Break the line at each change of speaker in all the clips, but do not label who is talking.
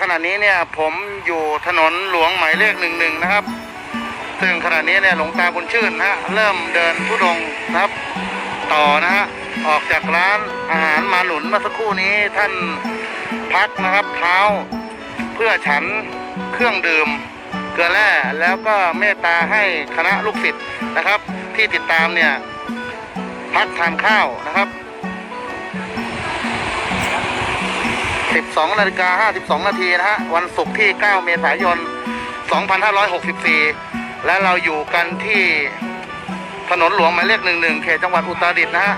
ขณะนี้เนี่ยผมอยู่ถนนหลวงหมายเลขหนึ่งหนึ่งนะครับ ซึ่งขณะนี้เนี่ยหลวงตาบุญชื่นนะฮะเริ่มเดินทุดงนะครับ ต่อนะฮะออกจากร้านอาหารมาหนุนเมื่อสักครู่นี้ท่านพักนะครับเท้าเพื่อฉันเครื่องดื่มเกลือแร่แล้วก็เมตตาให้คณะลูกศิษย์นะครับ ที่ติดตามเนี่ยพักทานข้าวนะครับ 12นาฬิกา52 นาทีนะฮะ วันศุกร์ที่ 9 เมษายน 2564 และเราอยู่กันที่ถนนหลวงหมายเลข 11 เขตจังหวัดอุตรดิตถ์นะฮะ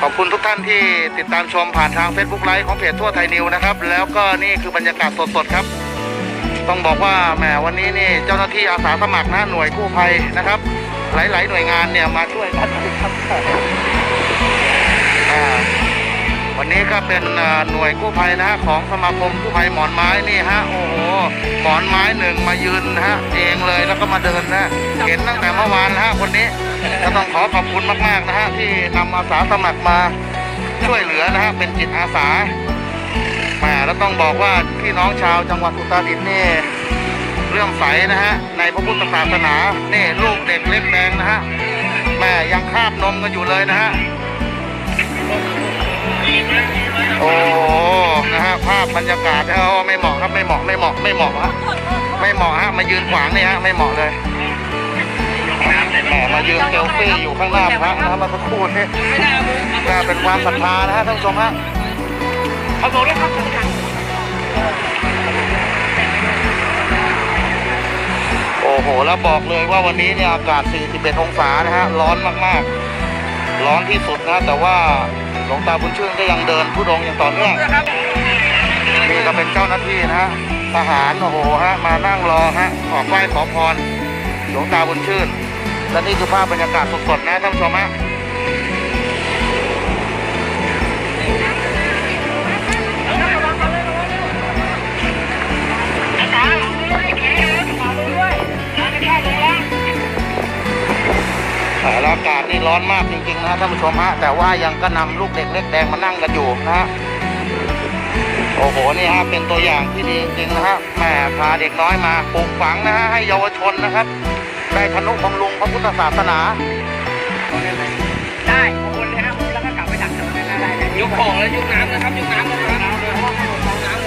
ขอบคุณทุกท่านที่ติดตามชมผ่านทาง Facebook ไลฟ์ของเพจทั่วไทยนิวนะครับ แล้วก็นี่คือบรรยากาศสดๆครับ ต้องบอกว่าแหมวันนี้นี่เจ้าหน้าที่อาสาสมัครนะหน่วยกู้ภัยนะครับ หลายๆ หน่วยงานเนี่ยมาช่วยกันนะครับ วันนี้ก็เป็นหน่วยกู้ภัยนะฮะของสมาคมกู้ภัยหมอนไม้นี่ฮะโอ้โหหมอนไม้หนึ่งมายืนนะฮะเองเลยแล้วก็มาเดินนะเห็นตั้งแต่เมื่อวานนะฮะคนนี้ก็ต้องขอขอบคุณมากๆนะฮะที่นำอาสาสมัครมาช่วยเหลือนะฮะเป็นจิตอาสาแหมแล้วต้องบอกว่าพี่น้องชาวจังหวัดอุตรดิตถ์นี่เรื่องใสนะฮะในพระพุทธศาสนานี่ลูกเด็กเล็กแดงนะฮะแม่ยังคาบนมกันอยู่เลยนะฮะ โอ้โหนะฮะภาพบรรยากาศเออไม่เหมาะครับไม่เหมาะไม่เหมาะไม่เหมาะฮะไม่เหมาะฮะมายืนขวางนี่ฮะไม่เหมาะเลยแหมมายืนเซลฟี่อยู่ข้างหน้าพระนะครับมาสักครู่นี่น่าเป็นความศรัทธานะฮะท่านผู้ชมฮะ
เอาโบด้วยครับ
โอ้โห แล้วบอกเลยว่าวันนี้เนี่ยอากาศ 41 องศานะฮะ ร้อนมาก ๆ ร้อนที่สุดนะ แต่ว่า หลวงตาบุญชื่นก็ยังเดินผู้ดงอย่างต่อเนื่องนี่ก็เป็นเจ้าหน้าที่นะฮะทหารโอ้โหฮะมานั่งรอฮะขอไหว้ขอพรหลวงตาบุญชื่น และนี่คือภาพบรรยากาศสดๆนะท่านผู้ชมฮะ แล้วอากาศนี่ร้อนมากจริงๆนะท่านผู้ชมฮะแต่ว่ายังก็นำลูกเด็กเล็กแดงมานั่งกันอยู่นะฮะโอ้โหนี่ฮะเป็นตัวอย่างที่ดีจริงๆนะฮะแหม่พาเด็กน้อยมาปลูกฝังนะฮะให้เยาวชนนะครับ ได้ทนุบำรุงพระพุทธศาสนา
ได้ขอบคุณนะครับแล้วก็กลับไปดักถนนได้ได้ยกของแล้วยกน้ำนะครับยกน้ำนะครับน้ำนะครับ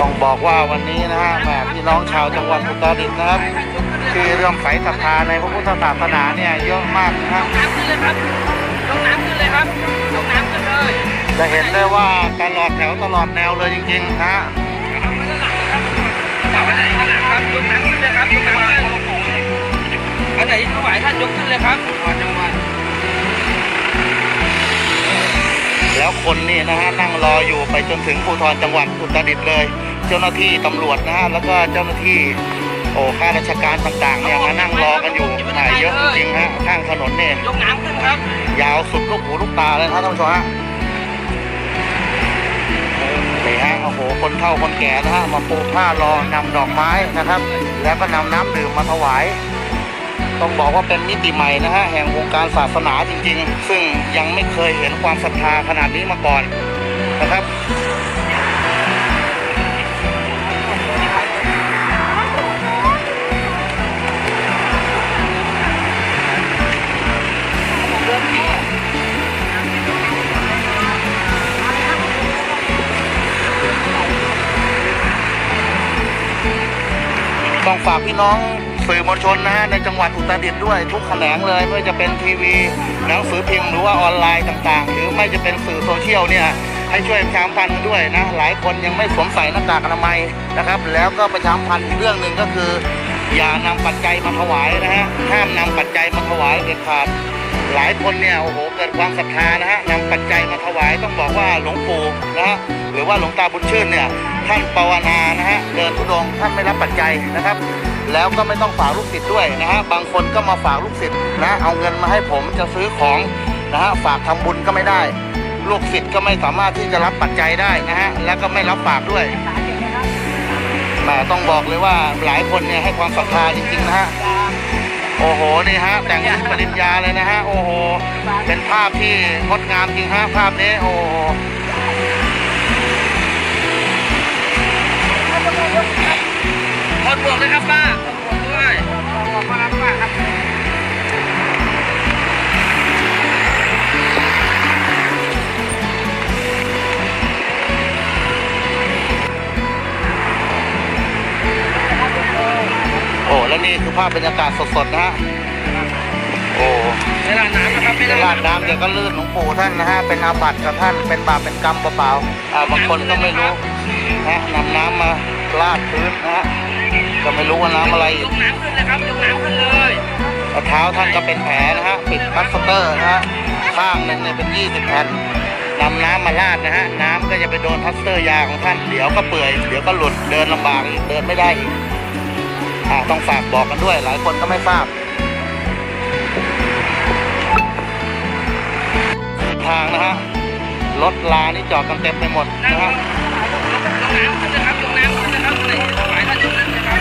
ต้องบอกว่าวันนี้นะฮะแหม่พี่น้องชาวจังหวัดอุตรดิตถ์นะครับ ที่เรื่องใสศรัทธาในพระพุทธศาสนาเนี่ยเยอะมากนะฮะ
น้ำขึ้นเลยครับยกน้ำขึ้นเลยครับยกน้ำขึ้นเลย
จะเห็นได้ว่าตลอดแถวตลอดแนวเลยจริงๆนะฮะ
จับไว้ไหนขนาดครับยกน้ำขึ้นเลยครับยกน้ำขึ้นอันไหนถวายท่านยกขึ้นเลยครับจังหวัด
แล้วคนนี่นะฮะนั่งรออยู่ไปจนถึงภูธรจังหวัดอุตรดิตถ์เลย เจ้าหน้าที่ตำรวจนะฮะแล้วก็เจ้าหน้าที่ โอ้ข้าราชการต่างๆเนี่ยมานั่งรอกันอยู่แหม่เยอะจริงๆฮะข้างถนนเนี่ย
ยกน้ำขึ้นครับ
ยาวสุดลูกหูลูกตาเลยนะครับท่านผู้ชมฮะนี่ฮะโอ้โหคนเฒ่าคนแก่นะฮะมาปูผ้ารอนำดอกไม้นะครับ แล้วก็นำน้ำดื่มมาถวาย ต้องบอกว่าเป็นมิติใหม่นะฮะแห่งวงการศาสนาจริง ๆ ซึ่งยังไม่เคยเห็นความศรัทธาขนาดนี้มาก่อนนะครับ ฝากพี่น้องสื่อมวลชนนะฮะในจังหวัดอุตรดิตถ์ด้วยทุกแขนงเลยไม่ว่าจะเป็นทีวีหนังสือพิมพ์หรือว่าออนไลน์ต่างๆ หรือไม่จะเป็นสื่อโซเชียลเนี่ยให้ช่วยประชาสัมพันธ์ด้วยนะหลายคนยังไม่สวมใส่หน้ากากอนามัยนะครับ แล้วก็ประชาสัมพันธ์อีกเรื่องหนึ่งก็คือ อย่านำปัจจัยมาถวายนะฮะห้ามนำปัจจัยมาถวายเด็ดขาด หลายคนเนี่ยโอ้โหเกิดความศรัทธานะฮะนำปัจจัยมาถวายต้องบอกว่าหลวงปู่นะฮะหรือว่าหลวงตาบุญชื่นเนี่ยท่านภาวนานะฮะเดินทุดงค์ท่านไม่รับปัจจัยนะครับ แล้วก็ไม่ต้องฝากลูกศิษย์ด้วยนะฮะบางคนก็มาฝากลูกศิษย์นะเอาเงินมาให้ผมจะซื้อของนะฮะฝากทำบุญก็ไม่ได้ ลูกศิษย์ก็ไม่สามารถที่จะรับปัจจัยได้นะฮะแล้วก็ไม่รับฝากด้วยแหมต้องบอกเลยว่าหลายคนเนี่ยให้ความศรัทธาจริงๆนะฮะ โอ้โห นี่ฮะ แต่งชุดปริญญาเลยนะฮะ โอ้โห เป็นภาพที่งดงามจริงฮะ ภาพนี้ โอ้โห
คนบวกเลยครับป้า
แล้วนี่คือภาพบรรยากาศสดๆนะฮะ โอ้
ไม่ลาดน้ำนะครับไม่
เดี๋ยวลาดน้ำเดี๋ยวก็ลื่นหลวงปู่ท่านนะฮะ เป็นอาบัติกับท่าน เป็นบาปเป็นกรรมเปล่าๆอ่าบางคนก็ไม่รู้นะนำน้ำมาลาดพื้นนะฮะ ก็ไม่รู้ว่าน้ำอะไร
ย
อีก
กน้ำขึ้นเลยครับยกน้ำขึ้นเลย
เอาเท้าท่านก็เป็นแผลนะฮะ ปิดพลาสเตอร์นะฮะ ข้างหนึ่งเนี่ยเป็น 20แผ่นนำน้ำมาลาดนะฮะ น้ำก็จะไปโดนพลาสเตอร์ยาของท่าน เดี๋ยวก็เปื่อย เดี๋ยวก็หลุด เดินลำบากอีกเดินไม่ได้อีก อ่าต้องฝากบอกกันด้วย หลายคนก็ไม่ทราบ ทางนะฮะรถลานี่จอดกันเต็มไปหมด
นะย
ฮะ
กน้ำเลยครับยกน้ำเลยครับหนถวายท่านยกขึ้นเลยครับ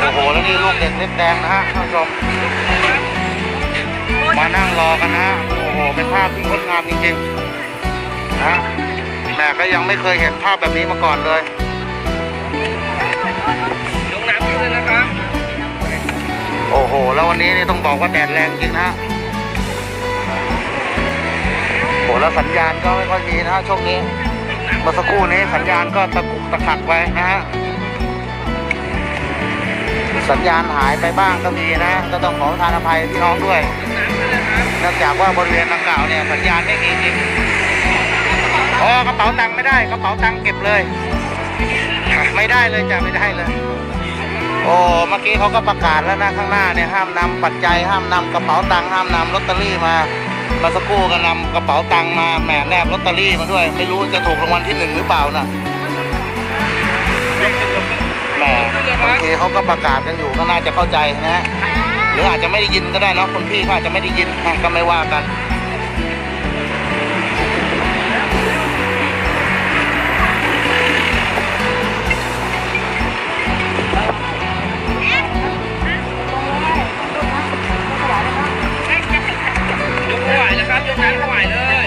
โอ้โหแล้วนี่ลูกเด็กเล็กแดงนะฮะท่านผู้ชมมานั่งรอกันนะฮะโอ้โห เป็นภาพที่งดงามจริงๆนะ ฮะแม่ก็ยังไม่เคยเห็นภาพแบบนี้มาก่อนเลย
ยกน้ำขึ้นเลยนะครับ
โอ้โห แล้ววันนี้นี่ต้องบอกว่าแดดแรงจริงนะฮะโอ้โหแล้วสัญญาณก็ไม่ค่อยมีนะฮะช่วงนี้ เมื่อสักครู่นี้สัญญาณก็ตะกุกตะกักไปนะฮะ สัญญาณหายไปบ้างก็มีนะ ก็ต้องขอประทานอภัยพี่น้องด้วย เนื่องจากว่าบริเวณดังกล่าวเนี่ยสัญญาณไม่มีจริง อ๋อกระเป๋าตังค์ไม่ได้กระเป๋าตังค์เก็บเลยไม่ได้เลยจ้ะไม่ได้เลย โอ้เมื่อกี้เขาก็ประกาศแล้วนะข้างหน้าเนี่ยห้ามนำปัจจัยห้ามนำกระเป๋าตังค์ห้ามนำลอตเตอรี่มามาสักครู่ก็นำกระเป๋าตังค์มาแหมแนบลอตเตอรี่มาด้วย ไม่รู้จะถูกรางวัลที่หนึ่งหรือเปล่านะแหมบางทีเขาก็ประกาศกันอยู่ก็น่าจะเข้าใจนะฮะหรืออาจจะไม่ได้ยินก็ได้เนาะคนพี่เขาอาจจะไม่ได้ยินก็ไม่ว่ากัน
วายเลยครับยกน้ำถวายเลย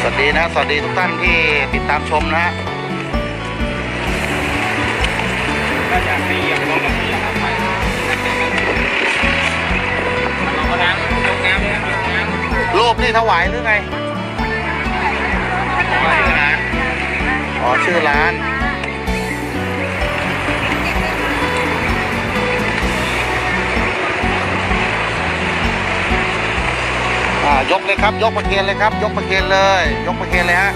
สวัสดีนะ สวัสดีทุกท่านที่ติดตามชมนะฮะ
ก็อยากให้เหยียบลงกับที่ครับไปเราก็น้ำยกน้ำเลยครับน้ำ
รูปนี่ถวายหรือไง
ถวายเลยน
อ๋อ ชื่อร้าน อ่ายกเลยครับ ยกประเคนเลยครับ ยกประเคนเลย ยกประเคนเลยฮะ